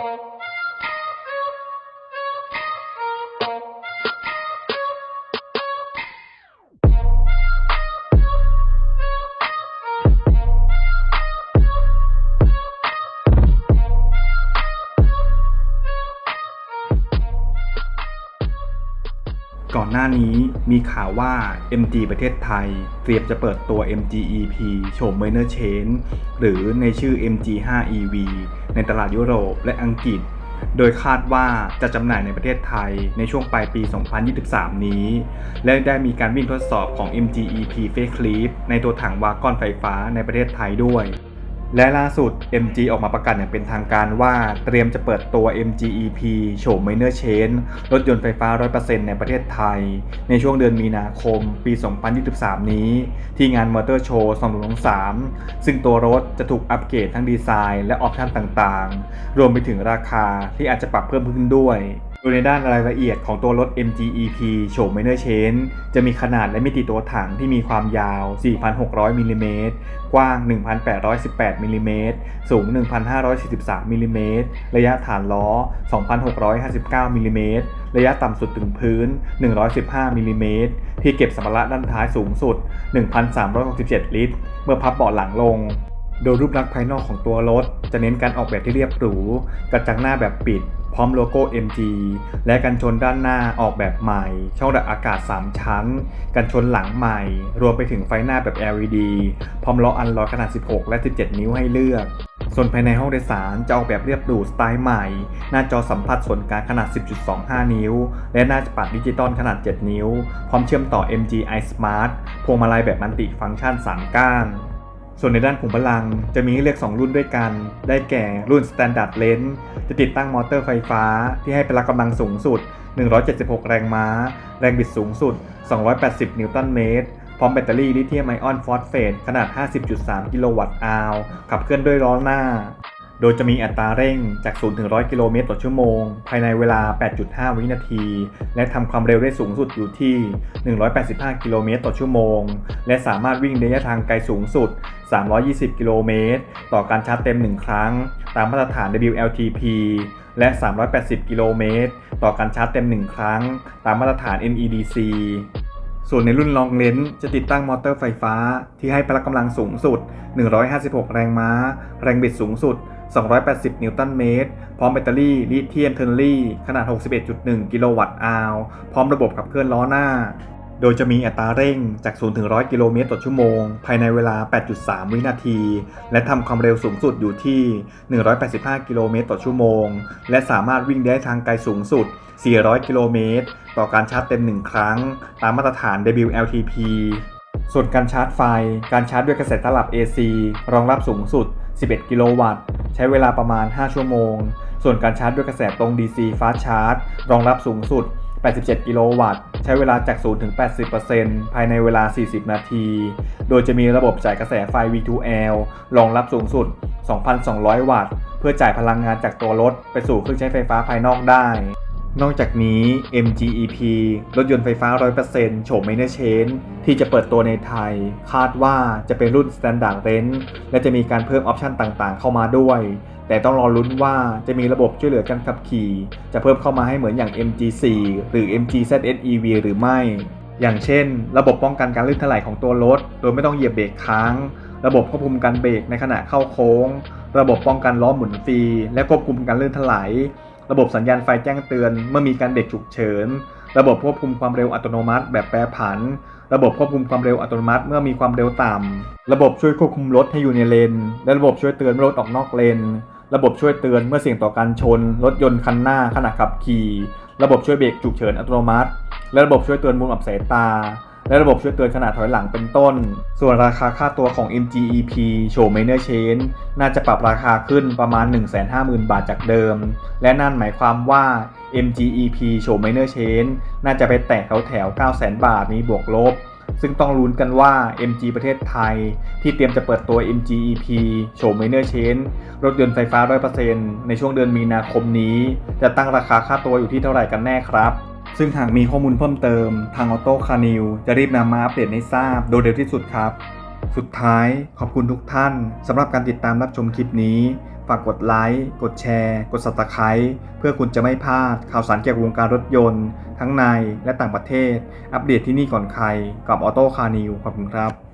Oh. อนหน้านี้มีข่าวว่า MG ประเทศไทย เตรียมจะเปิดตัว MG EP โฉม Minor Change หรือในชื่อ MG 5 EV ในตลาดยุโรปและอังกฤษ โดยคาดว่าจะจำหน่ายในประเทศไทยในช่วงปลายปี 2023 นี้ และได้มีการวิ่งทดสอบของ MG EP Facelift ในตัวถังวากอนไฟฟ้าในประเทศไทยด้วย และล่าสุด MG ออกมาประกาศอย่างเป็นทางการว่าเตรียมจะเปิดตัว MG EP โฉม Minor Change รถยนต์ไฟฟ้า 100%ในประเทศไทย ในช่วงเดือนมีนาคม ปี 2023 นี้ ที่งานมอเตอร์โชว์2023 ซึ่งตัวรถจะถูกอัปเกรดทั้งดีไซน์และออปชั่นต่างๆ รวมไปถึงราคาที่อาจจะปรับเพิ่มขึ้นด้วยโดยในด้านรายละเอียดของตัวรถ MG EP โฉม Minor Change จะมีขนาดและมิติตัวถังที่มีความยาว 4,600 มิลลิเมตรกว้าง 1,818มิลลิเมตรสูง 1,543มิลลิเมตรระยะฐานล้อ 2,659มิลลิเมตรระยะต่ำสุดถึงพื้น 115มิลลิเมตรที่เก็บสัมภาระด้านท้ายสูงสุด 1,367 ลิตร เมื่อพับเบาะหลังลง โดยรูปลักษณ์ภายนอกของตัวรถ จะเน้นการออกแบบที่เรียบหรู กระจังหน้าแบบปิด พร้อมโลโก้ MG และกันชนด้านหน้าออกแบบใหม่ ช่องดักอากาศ 3 ชั้น กันชนหลังใหม่ รวมไปถึงไฟหน้าแบบ LED พร้อมล้ออันลอยขนาด 16 และ 17 นิ้วให้เลือก ส่วนภายในห้องโดยสารจะออกแบบเรียบหรูสไตล์ใหม่ หน้าจอสัมผัสส่วนกลางขนาด 10.25 นิ้ว และหน้าปัดดิจิตอลขนาด 7 นิ้ว พร้อมเชื่อมต่อ MG iSmart พวงมาลัยแบบมัลติฟังก์ชัน 3 ก้าน ส่วนในด้านขุมพลังจะมีให้เลือก 2 รุ่นด้วยกัน ได้แก่รุ่น Standard Lens จะติดตั้งมอเตอร์ไฟฟ้า ที่ให้พละกำลังสูงสุด 176 แรงม้า แรงบิดสูงสุด 280 นิวตันเมตร พร้อมแบตเตอรี่ลิเธียมไอออนฟอสเฟตขนาด 50.3 กิโลวัตต์อาวขับเคลื่อนด้วยล้อหน้า โดยจะมีอัตราเร่งจาก 0 ถึง 100 กิโลเมตรต่อชั่วโมง ภายในเวลา 8.5 วินาที และทำความเร็วได้สูงสุดอยู่ที่ 185 กิโลเมตรต่อชั่วโมง และสามารถวิ่งระยะทางไกลสูงสุด 320 กิโลเมตร ต่อการชาร์จเต็ม 1 ครั้ง ตามมาตรฐาน WLTP และ 380 กิโลเมตร ต่อการชาร์จเต็ม 1 ครั้ง ตามมาตรฐาน NEDC ส่วนในรุ่นลองเลนจะติดตั้งมอเตอร์ไฟฟ้าที่ให้พละกำลังสูงสุด 156 แรงม้า แรงบิดสูงสุด 280 นิวตันเมตร พร้อมแบตเตอรี่ลิเธียมเทอร์ลี่ ขนาด 61.1 กิโลวัตต์อาวพร้อมระบบขับเคลื่อนล้อหน้า โดยจะมีอัตราเร่งจาก 0 ถึง 100 กิโลเมตรต่อชั่วโมง ภายในเวลา 8.3 วินาที และทำความเร็วสูงสุดอยู่ที่ 185 กิโลเมตรต่อชั่วโมง และสามารถวิ่งได้ทางไกลสูงสุด 400 กิโลเมตร ต่อการชาร์จเต็ม 1 ครั้ง ตามมาตรฐาน WLTP ส่วนการชาร์จไฟ การชาร์จด้วยกระแสตลับ AC รองรับสูงสุด 11 กิโลวัตต์ ใช้เวลาประมาณ 5 ชั่วโมง ส่วนการชาร์จด้วยกระแสตรง DC Fast Charge รองรับสูงสุด 87 กิโลวัตต์ ใช้เวลาจาก 0 ถึง 80%ภายในเวลา 40 นาที โดยจะมีระบบจ่ายกระแสไฟ V2L รองรับสูงสุด 2,200 วัตต์ เพื่อจ่ายพลังงานจากตัวรถ ไปสู่เครื่องใช้ไฟฟ้าภายนอกได้ นอกจากนี้ MGEP รถยนต์ไฟฟ้า 100%โฉม Minor Change ที่จะเปิดตัวในไทย คาดว่าจะเป็นรุ่น Standard Range และจะมีการเพิ่มออปชันต่างๆ เข้ามาด้วย แต่ต้องรอลุ้นว่าจะมีระบบช่วยเหลือการขับขี่ จะเพิ่มเข้ามาให้เหมือนอย่าง MG4 หรือ MG ZSEV หรือไม่ อย่างเช่น ระบบป้องกันการลื่นถลายของตัวรถ โดยไม่ต้องเหยียบเบรกค้าง ระบบควบคุมการเบรกในขณะเข้าโค้ง ระบบป้องกันล้อหมุนฟรีและควบคุมการลื่นถลาย ระบบสัญญาณไฟแจ้งเตือน เมื่อมีการเบรกฉุกเฉิน ระบบควบคุมความเร็วอัตโนมัติ แบบแปรผัน ระบบควบคุมความเร็วอัตโนมัติ เมื่อมีความเร็วต่ำ ระบบช่วยควบคุมรถให้อยู่ในเลน และระบบช่วยเตือนเมื่อรถออกนอกเลน ระบบช่วยเตือนเมื่อเสี่ยงต่อการชน รถยนต์คันหน้าขณะขับขี่ ระบบช่วยเบรกฉุกเฉินอัตโนมัติ และระบบช่วยเตือนมุมอับสายตา และระบบช่วยเตือนขณะถอยหลังเป็นต้น ส่วนราคาค่าตัวของ MGEP โฉม Miner Chain น่าจะปรับราคาขึ้นประมาณ 150,000 บาทจากเดิม และนั่นหมายความว่า MGEP โฉม Miner Chain น่าจะไปแตะแถวแถว 900,000 บาทนี้บวกลบ ซึ่งต้องลุ้นกันว่า MG ประเทศไทย ที่เตรียมจะเปิดตัว MGEP โฉม Miner Chain รถยนต์ไฟฟ้า 100%ในช่วงเดือนมีนาคมนี้ จะตั้งราคาค่าตัวอยู่ที่เท่าไหร่กันแน่ครับ ซึ่งหากมีข้อมูลเพิ่มเติม ทางออโต้คานิวจะรีบนำมาอัปเดตให้ทราบโดยเร็วที่สุดครับ สุดท้ายขอบคุณทุกท่านสำหรับการติดตามรับชมคลิปนี้ ฝากกดไลค์ กดแชร์ กด subscribe เพื่อคุณจะไม่พลาดข่าวสารเกี่ยวกับวงการรถยนต์ ทั้งในและต่างประเทศ อัปเดตที่นี่ก่อนใครกับออโต้คานิวขอบคุณครับ